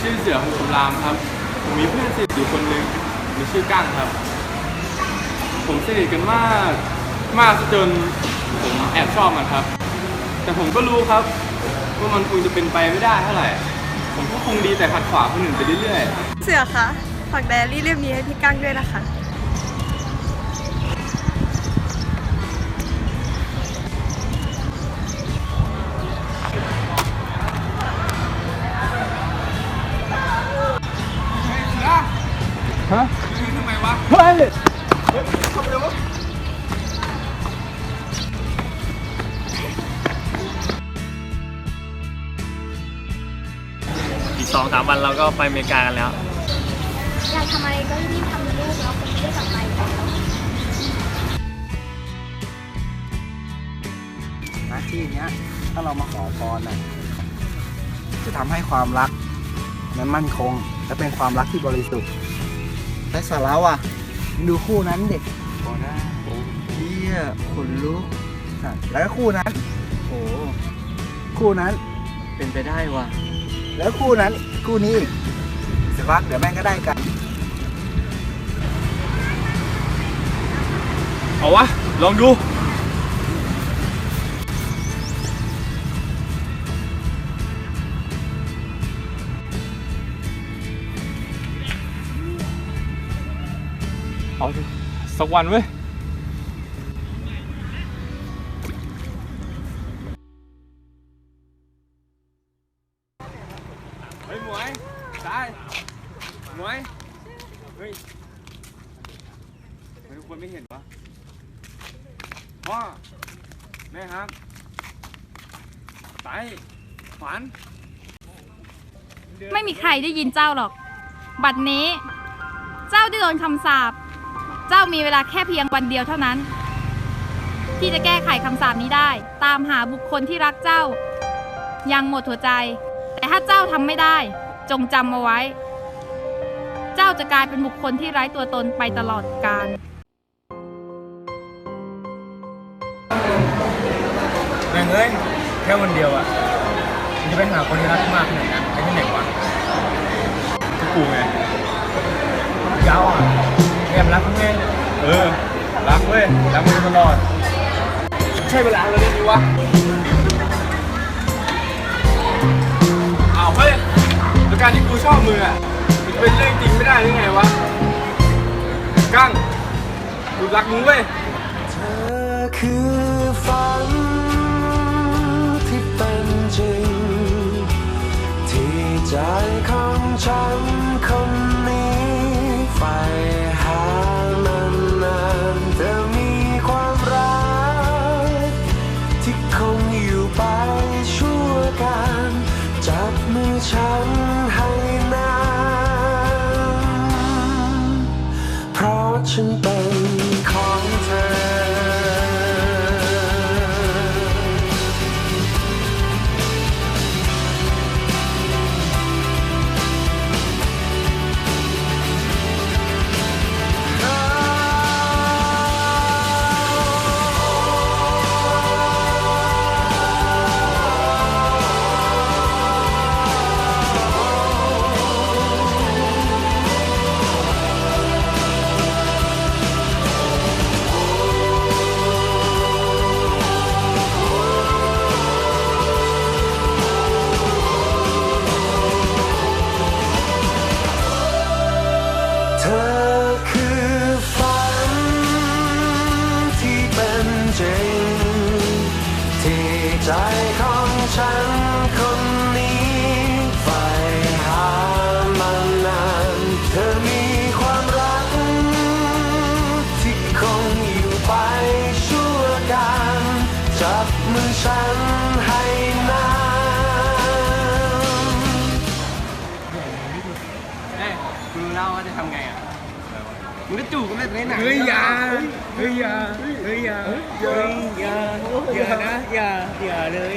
ชื่อเสือหุสำรามครับ ผมมีเพื่อนสนิทอยู่คนหนึ่งมีชื่อกั้งครับ ผมสนิทกันมากมากจนผมแอบชอบมันครับ แต่ผมก็รู้ครับว่ามันคงจะเป็นไปไม่ได้เท่าไหร่ ผมก็คงดีแต่ขัดขวางคนอื่นไปเรื่อยๆ เสือคะฝากไดอารี่เล่มนี้ให้พี่กั้งด้วยนะคะ ฮะยืนทำไมวะ เฮ้ยอีกสองสามวันเราก็ไปอเมริกากันแล้ว อยากทำอะไรก็รีบทำนะลูกเราคงไม่ได้กลับมาอีกแล้วหน้าที่เนี้ย ถ้าเรามาขอพรน่ะจะทำให้ความรักนั้นมั่นคง และเป็นความรักที่บริสุทธิ์ และสาระว่ะดูคู่นั้นเด็กโอ้นะโอ้เฮียขนลุกแล้วก็คู่นั้น โอ้คู่นั้น เป็นไปได้ว่ะ แล้วคู่นั้น คู่นี้อีกสักพักเดี๋ยวแม่งก็ได้กัน เอาวะ ลองดู สักวันเว้ยเฮ้ยหมวยตายหมวยเฮ้ยทำไมทุกคนไม่เห็นวะพ่อแม่ครับไตฝันไม่มีใครได้ยินเจ้าหรอก บัดนี้ เจ้าได้โดนคำสาป เจ้ามีเวลาแค่เพียงวันเดียวเท่านั้น ที่จะแก้ไขคำสาปนี้ได้ ตามหาบุคคลที่รักเจ้า ยังหมดหัวใจ แต่ถ้าเจ้าทำไม่ได้ จงจำเอาไว้ เจ้าจะกลายเป็นบุคคลที่ไร้ตัวตนไปตลอดกาลแม่งเอ้ยแค่วันเดียวอะมันจะไปหาคนที่รักมากขนาดนั้นไปที่ไหนวะก็กูไงยาวอะแอบรักมึงไง เออรักเว้ยรักมึงตลอด ใช่เวลาแล้วนี่วะอ้าวเฮ้ยแล้วการที่กูชอบมึงอะมันเป็นเรื่องจริงไม่ได้หรือไงวะกั้งกูรักมึงเว้ยเธอคือฝันที่เป็นจริง ที่ใจของฉันคน ฉันให้นานเพราะฉัน ใจของฉันคนนี้ใฝ่หามานานเธอมีความรัก ที่คงอยู่ไปชั่วการจับมือฉันให้นานเอ้ยคุณรู้แล้วว่าจะทำไงอะ มึงก็จู่กันแบบนี้หนังเฮ้ยอย่าเฮ้ยอย่าเฮ้ยอย่าเฮ้ยอย่าอย่านะอย่าอย่าเลย